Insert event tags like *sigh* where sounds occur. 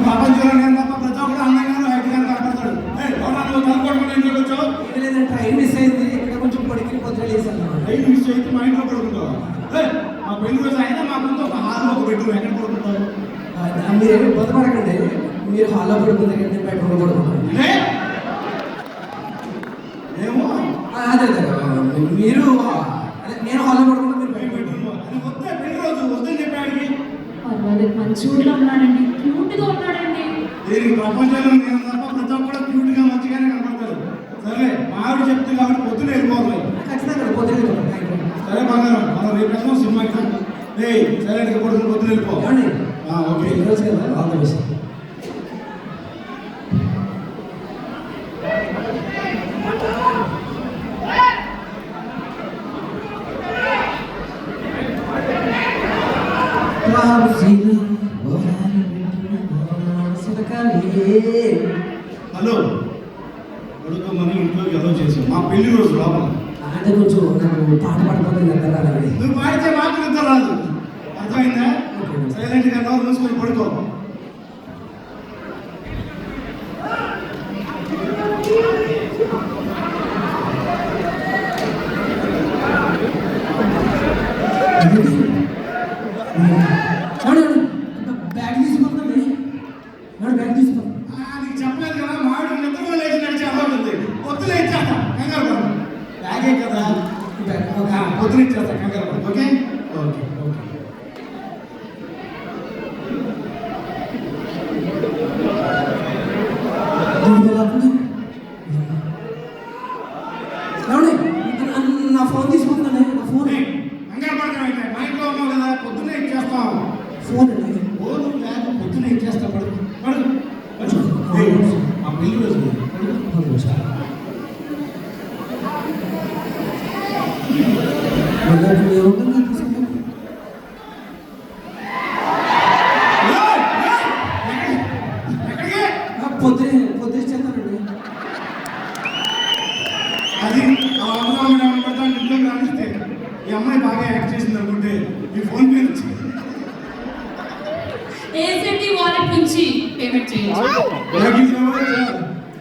ఈ ప్రపంచంలో నేను తప్ప ప్రతి ఒక్కరు అందంగా కనపడతాడు నువ్వు ఇంట్లోకి వచ్చావు? ఏం లేదంటే ట్రైన్ మిస్ అయింది. ఇక్కడ కొంచెం పొడికి పొద్దున లేసాను ఐదు మిస్ అయితే మా ఇంట్లో పడుకుంటావు ఏయ్, మా పెళ్ళి రోజు అయినా మా ముందు ఒక హాల్లో ఒక బెడ్రూమ్ ఎక్కడ పడుకుంటావు? మీరు ఇబ్బంది పడకండి మీరు హాల్లో పడుకుంది కంటే బెడ్రూమ్లో? ఏమో? అదే అదే. మీరు అదే నేను హాల్లో పడుకుంటా మీరు బయట పెట్టుకో. అది వద్దే పెళ్ళి రోజు చెప్పాడికి పర్వాలేదు మంచి ఊళ్ళో ఉన్నాడండి క్యూట్గా ఉన్నాడండి. దీనికి ప్రపంచంలో నేను తప్ప ప్రతి ఒక్కరు క్యూట్గా మంచిగానే కనపడతారు. సరే మా ఆవిడ చెప్తే కాబట్టి పొద్దున వెళ్ళిపోవాలి ఖచ్చితంగా పొద్దున సరే బంగారం మనం రేపు సినిమాకి ఏయ్ సరే నీకు పొద్దున పొద్దున వెళ్ళిపో. ఏమండి? ఆ, ఓకే. ఈ రోజు కదా ఆల్ ద బెస్ట్ హలో. పడుకోమని ఇంట్లోకి ఎలా చేసాం మా పెళ్ళి రోజు లోపల. అంటే కొంచెం నాకు పాట నిద్ర నువ్వు పాడితే మాకు నిద్ర రాదు. అర్థమైందా? సైలెంట్గా నోరు మూసుకొని పడుకో. బ్యాగ్ *laughs* నీకు చెప్పలేదు కదా మామిడి నిద్రలో లేచి నడిచే అలవాటు ఉంది. పొద్దున ఇచ్చేస్తా కంగారు పడు బ్యాగే కదా. ఆ, పొద్దున ఇచ్చేస్తా కంగారు పడు ఓకే? Okay okay. నా ఫోన్ తీసుకుంటున్నాను నా ఫోన్. ఏయ్, కంగారు పడకమైతే మా ఇంట్లో ఉన్నావు కదా పొద్దున్నే ఇచ్చేస్తాం ఫోన్ అండి ఓ నువ్వు బ్యాగ్ పొద్దున ఇచ్చేస్తా పడు పడు పడు. ఏయ్, మా పెళ్ళి రోజు పడు. పొద్దునే పొద్దున చేస్తానండి అది రానిస్తే ఈ అమ్మాయి బాగా యాక్ట్ చేసింది అనుకుంటే ఈ ఫోన్ మీద వచ్చి ఏసెండి వాలెట్ నుంచి పేమెంట్ చేయొచ్చు